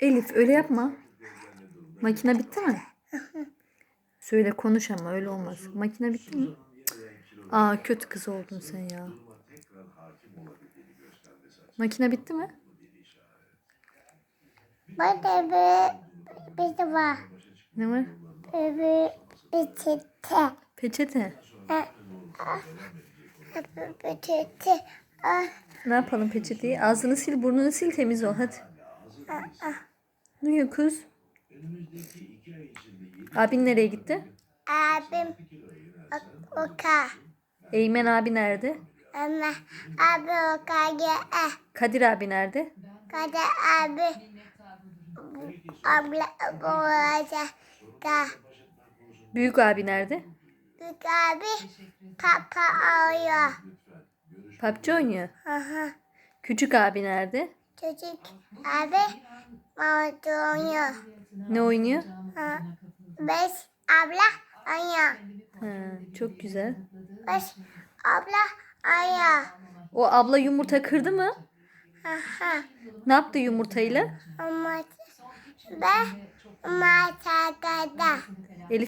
Elif öyle yapma. Makine bitti mi? Söyle konuş ama öyle olmaz. Makine bitti mi? Aa kötü kız oldun sen ya. Makine bitti mi? Burada bir, bir de var. Ne var? Bir, bir çete. Peçete. Bir çete. Ah, Ne yapalım peçeteyi? Ağzını sil, burnunu sil, temiz ol hadi. Ne diyor kız? Abin nereye gitti? abim o- oka. Eymen abi nerede? Ama abi oka ya. Kadir abi nerede? Kada abi abla boğaca da. Büyük abi nerede? Büyük abi papa ağlıyor. PUBG oynuyor. Aha. Küçük abi nerede? Çocuk abi mağdur oynuyor. Ne oynuyor? Ha. Beş abla oynuyor. Ha, çok güzel. Beş abla oynuyor. O abla yumurta kırdı mı? Aha. Ne yaptı yumurtayla? Ama ben maçada Elif